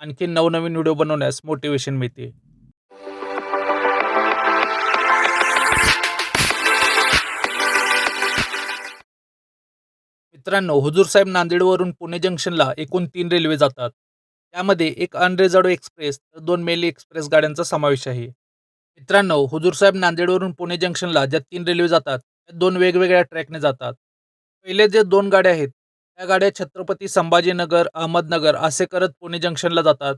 आणखी नवनवीन व्हिडिओ बनवण्यास मोटिवेशन मिळते. मित्रांनो हुजूर साहेब नांदेडवरून पुणे जंक्शनला एकूण तीन रेल्वे जातात. त्यामध्ये एक अनरिझर्व एक्सप्रेस तर दोन मेली एक्सप्रेस गाड्यांचा समावेश आहे. मित्रांनो हुजूर साहेब नांदेडवरून पुणे जंक्शनला ज्या तीन रेल्वे जातात त्या दोन वेगवेगळ्या ट्रॅकने जातात. पहिले जे दोन गाड्या आहेत या गाड्या छत्रपती संभाजीनगर अहमदनगर असे करत पुणे जंक्शनला जातात.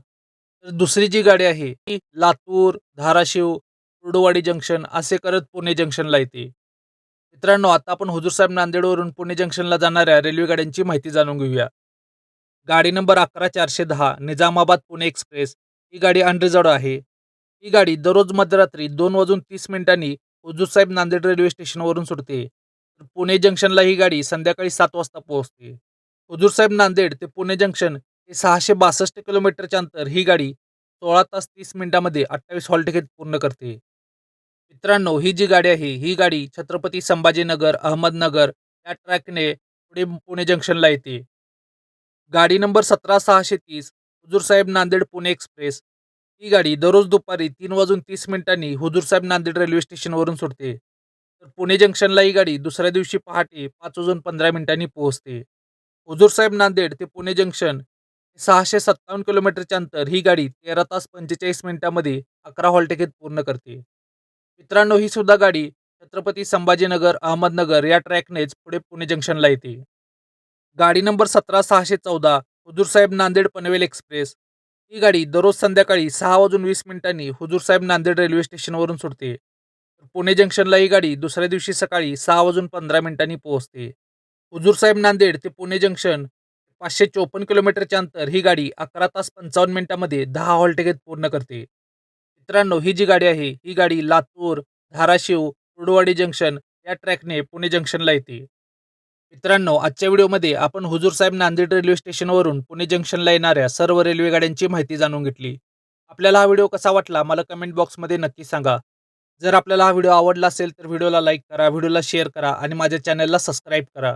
तर दुसरी जी गाडी आहे ती लातूर धाराशिव कुर्डुवाडी जंक्शन असे करत पुणे जंक्शनला येते. मित्रांनो आता आपण हुजूरसाहेब नांदेडवरून पुणे जंक्शनला जाणाऱ्या रेल्वे गाड्यांची माहिती जाणून घेऊया. गाडी नंबर अकरा चारशे दहा निजामाबाद पुणे एक्सप्रेस. ही गाडी अनरिझर्व आहे. ही गाडी दररोज मध्यरात्री दोन वाजून तीस मिनिटांनी हुजूरसाहेब नांदेड रेल्वे स्टेशनवरून सुटते. तर पुणे जंक्शनला ही गाडी संध्याकाळी सात वाजता पोहोचते. हुजूरसाहेब नांदेड ते पुणे जंक्शन हे सहाशे बासष्ट किलोमीटरच्या अंतर ही गाडी सोळा तास तीस मिनिटामध्ये अठ्ठावीस हॉल तिकीट पूर्ण करते. मित्रांनो ही जी गाडी आहे ही गाडी छत्रपती संभाजीनगर अहमदनगर या ट्रॅकने पुढे पुणे जंक्शनला येते. गाडी नंबर सतरा सहाशे तीस हुजूरसाहेब नांदेड पुणे एक्सप्रेस. ही गाडी दररोज दुपारी तीन वाजून तीस मिनिटांनी हुजूरसाहेब नांदेड रेल्वे स्टेशनवरून सुटते. तर पुणे जंक्शनला ही गाडी दुसऱ्या दिवशी पहाटे पाच वाजून पंधरा मिनिटांनी पोहोचते. हुजूरसाहेब नांदेड ते पुणे जंक्शन सहाशे सत्तावन्न किलोमीटरचे अंतर ही गाडी तेरा तास पंचेचाळीस मिनिटांमध्ये अकरा हॉल पूर्ण करते. मित्रांनो ही सुद्धा गाडी छत्रपती संभाजीनगर अहमदनगर या ट्रॅकनेच पुढे पुणे जंक्शनला येते. गाडी नंबर सतरा सहाशे चौदा हुजूरसाहेब नांदेड पनवेल एक्सप्रेस. ही गाडी दररोज संध्याकाळी सहा वाजून वीस मिनिटांनी हुजूरसाहेब नांदेड रेल्वे स्टेशनवरून सुटते. पुणे जंक्शनला ही गाडी दुसऱ्या दिवशी सकाळी सहा वाजून पंधरा मिनिटांनी पोहोचते. हुजूरसाहेब नांदेड ते पुणे जंक्शन पाचशे चोपन्न किलोमीटरचे अंतर ही गाडी अकरा तास पंचावन्न मिनिटांमध्ये दहा हॉल पूर्ण करते. मित्रांनो ही जी गाडी आहे ही गाडी लातूर धाराशिव कुर्डुवाडी जंक्शन या ट्रॅकने पुणे जंक्शनला येते. मित्रांनो आजच्या व्हिडिओमध्ये आपण हुजूरसाहेब नांदेड रेल्वे स्टेशनवरून पुणे जंक्शनला येणाऱ्या सर्व रेल्वे गाड्यांची माहिती जाणून घेतली. आपल्याला हा व्हिडिओ कसा वाटला मला कमेंट बॉक्समध्ये नक्की सांगा. जर आपल्याला हा व्हिडिओ आवडला असेल तर व्हिडिओला लाईक करा व्हिडिओला शेअर करा आणि माझ्या चॅनलला सबस्क्राईब करा.